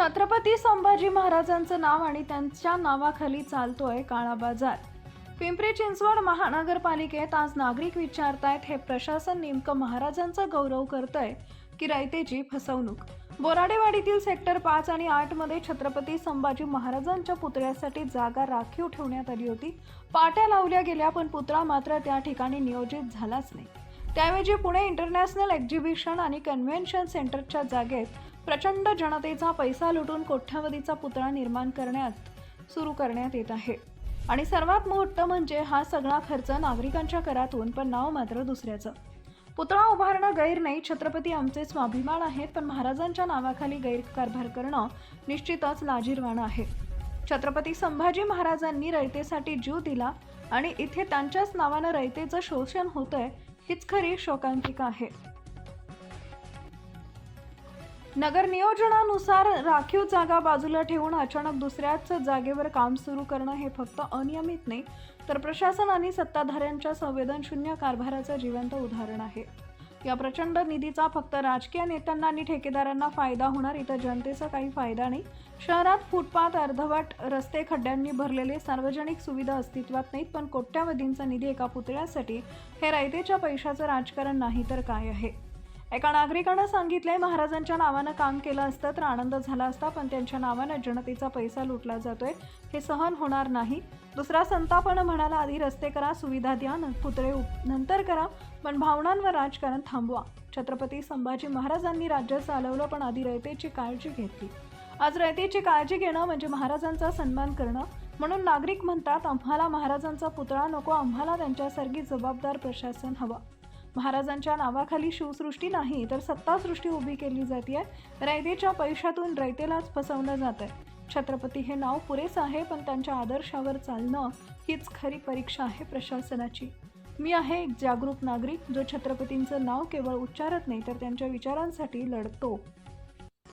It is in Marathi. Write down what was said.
छत्रपती संभाजी महाराजांचं नाव आणि त्यांच्या नावाखाली चालतोय काळा बाजार. पिंपरी चिंचवड महानगरपालिकेत आज नागरिक विचारतायत हे प्रशासन नेमकं महाराजांचा गौरव करतंय की रयतेची फसवणूक? बोराडेवाडीतील सेक्टर पाच आणि आठमध्ये छत्रपती संभाजी महाराजांच्या पुतळ्यासाठी जागा राखीव ठेवण्यात आली होती. पाट्या लावल्या गेल्या पण पुतळा मात्र त्या ठिकाणी नियोजित झालाच नाही. त्याऐवजी पुणे इंटरनॅशनल एक्झिबिशन आणि कन्व्हेन्शन सेंटरच्या जागेत प्रचंड जनतेचा पैसा लुटून कोट्यावधीचा पुतळा निर्माण करण्यात सुरू करण्यात येत आहे. आणि सर्वात मोठं म्हणजे हा सगळा खर्च नागरिकांच्या करातून पण नाव मात्र दुसऱ्याचं. पुतळा उभारणं गैर नाही छत्रपती आमचे स्वाभिमान आहेत पण महाराजांच्या नावाखाली गैरकारभार करणं निश्चितच लाजीरवाणं आहे. छत्रपती संभाजी महाराजांनी रयतेसाठी जीव दिला आणि इथे त्यांच्याच नावानं रयतेचं शोषण होतंय हीच खरी शोकांतिका आहे. नगर नियोजनानुसार राखीव जागा बाजूला ठेवून अचानक दुसऱ्याच जागेवर काम सुरू करणं हे फक्त अनियमित नाही तर प्रशासन आणि सत्ताधाऱ्यांच्या संवेदनशून्य कारभाराचं जिवंत उदाहरण आहे. या प्रचंड निधीचा फक्त राजकीय नेत्यांना आणि ठेकेदारांना फायदा होणार इथं जनतेचा काही फायदा नाही. शहरात फुटपाथ अर्धवट रस्ते खड्ड्यांनी भरलेले सार्वजनिक सुविधा अस्तित्वात नाहीत पण कोट्यावधींचा निधी एका पुतळ्यासाठी हे रायतेच्या पैशाचं राजकारण नाही तर काय आहे? एका नागरिकानं सांगितलंय महाराजांच्या नावानं काम केलं असतं तर आनंद झाला असता पण त्यांच्या नावानं जनतेचा पैसा लुटला जातोय हे सहन होणार नाही. दुसरा संतापनं म्हणाला आधी रस्ते करा सुविधा द्या न पुतळे उप- नंतर करा पण भावनांवर राजकारण थांबवा. छत्रपती संभाजी महाराजांनी राज्य चालवलं पण आधी रयतेची काळजी घेतली. आज रयतेची काळजी घेणं म्हणजे महाराजांचा सन्मान करणं. म्हणून नागरिक म्हणतात आम्हाला महाराजांचा पुतळा नको आम्हाला त्यांच्यासारखी जबाबदार प्रशासन हवं. महाराजांच्या नावाखाली शिवसृष्टी नाही तर सत्तासृष्टी उभी केली जाते रयतेच्या पैशातून रयतेलाच फसवलं जात आहे छत्रपती हे नाव पुरेसं आहे पण त्यांच्या आदर्शावर चालणं हीच खरी परीक्षा आहे प्रशासनाची. मी आहे एक जागरूक नागरिक जो छत्रपतींचं नाव केवळ उच्चारत नाही तर त्यांच्या विचारांसाठी लढतो.